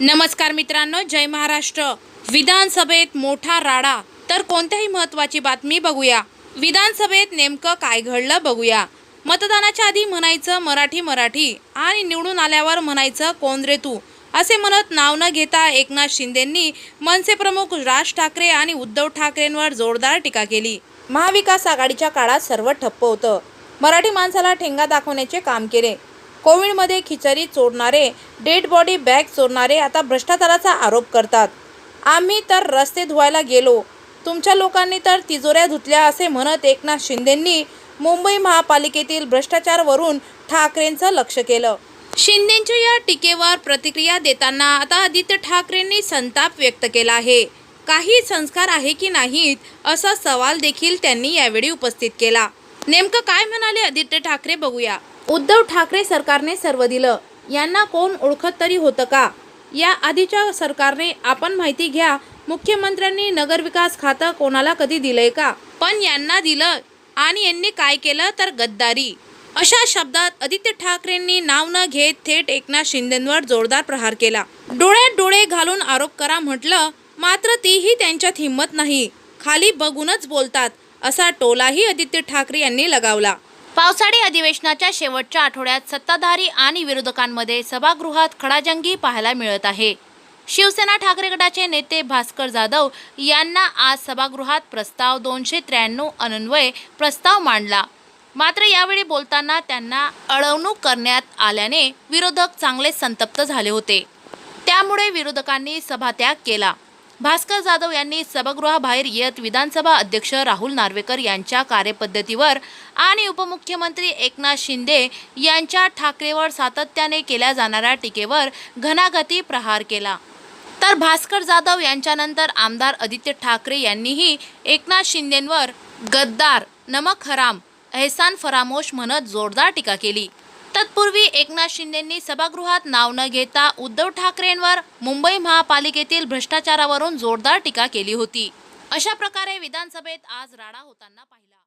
नमस्कार मित्रांनो जय महाराष्ट्र. विधानसभेत मोठा राडा. तर कोणत्याही महत्त्वाची बातमी बघूया. विधानसभेत नेमकं काय घडलं बघूया. मतदानाच्या आधी म्हणायचं मराठी मराठी आणि निवडून आल्यावर म्हणायचं कोण रे तू? असे म्हणत नाव न घेता एकनाथ शिंदेंनी मनसे प्रमुख राज ठाकरे आणि उद्धव ठाकरेंवर जोरदार टीका केली. महाविकास आघाडीच्या काळात सर्व ठप्प होतं. मराठी माणसाला ठेंगा दाखवण्याचे काम केले. कोविडमध्ये खिचडी चोरणारे डेड बॉडी बॅग चोरणारे आता भ्रष्टाचाराचा आरोप करतात. आम्ही तर रस्ते धुवायला गेलो. तुमच्या लोकांनी तर तिजोऱ्या धुतल्या असे म्हणत एकनाथ शिंदेंनी मुंबई महापालिकेतील भ्रष्टाचारवरून ठाकरेंचं लक्ष केलं. शिंदेंच्या या टीकेवर प्रतिक्रिया देताना आता आदित्य ठाकरेंनी संताप व्यक्त केला आहे. काही संस्कार आहे की नाहीत असा सवाल देखील त्यांनी यावेळी उपस्थित केला. नेमकं काय म्हणाले आदित्य ठाकरे बघूया. उद्धव ठाकरे सरकारने सर्व दिलं. यांना कोण ओळखत तरी होतं का? या आधीच्या सरकारने आपण माहिती घ्या मुख्यमंत्र्यांनी नगरविकास खातं कोणाला कधी दिलंय का? पण यांना दिलं आणि यांनी काय केलं तर गद्दारी. अशा शब्दात आदित्य ठाकरेंनी नाव न घेत थेट एकनाथ शिंदेंवर जोरदार प्रहार केला. डोळ्यात डोळे घालून आरोप करा म्हटलं मात्र तीही त्यांच्यात हिंमत नाही. खाली बघूनच बोलतात असा टोलाही आदित्य ठाकरे यांनी लगावला. पावसाळी अधिवेशनाच्या शेवटच्या आठवड्यात सत्ताधारी आणि विरोधकांमध्ये सभागृहात खडाजंगी पाहायला मिळत आहे. शिवसेना ठाकरे गटाचे नेते भास्कर जाधव यांना आज सभागृहात प्रस्ताव दोनशे त्र्याण्णव अन्वये प्रस्ताव मांडला. मात्र यावेळी बोलताना त्यांना अळवणूक करण्यात आल्याने विरोधक चांगले संतप्त झाले होते. त्यामुळे विरोधकांनी सभात्याग केला. भास्कर जाधव यांनी सभागृहाबाहेर येत विधानसभा अध्यक्ष राहुल नार्वेकर यांच्या कार्यपद्धतीवर आणि उपमुख्यमंत्री एकनाथ शिंदे यांच्या ठाकरेवर सातत्याने केल्या जाणाऱ्या टीकेवर घणाघाती प्रहार केला. तर भास्कर जाधव यांच्यानंतर आमदार आदित्य ठाकरे यांनीही एकनाथ शिंदेंवर गद्दार नमक हराम एहसान फरामोश म्हणत जोरदार टीका केली. तत्पूर्वी एकनाथ शिंदेंनी सभागृहात नाव न घेता उद्धव ठाकरेंवर मुंबई महापालिकेतील भ्रष्टाचारावरून जोरदार टीका केली होती. अशा प्रकारे विधानसभेत आज राडा होताना पाहिला.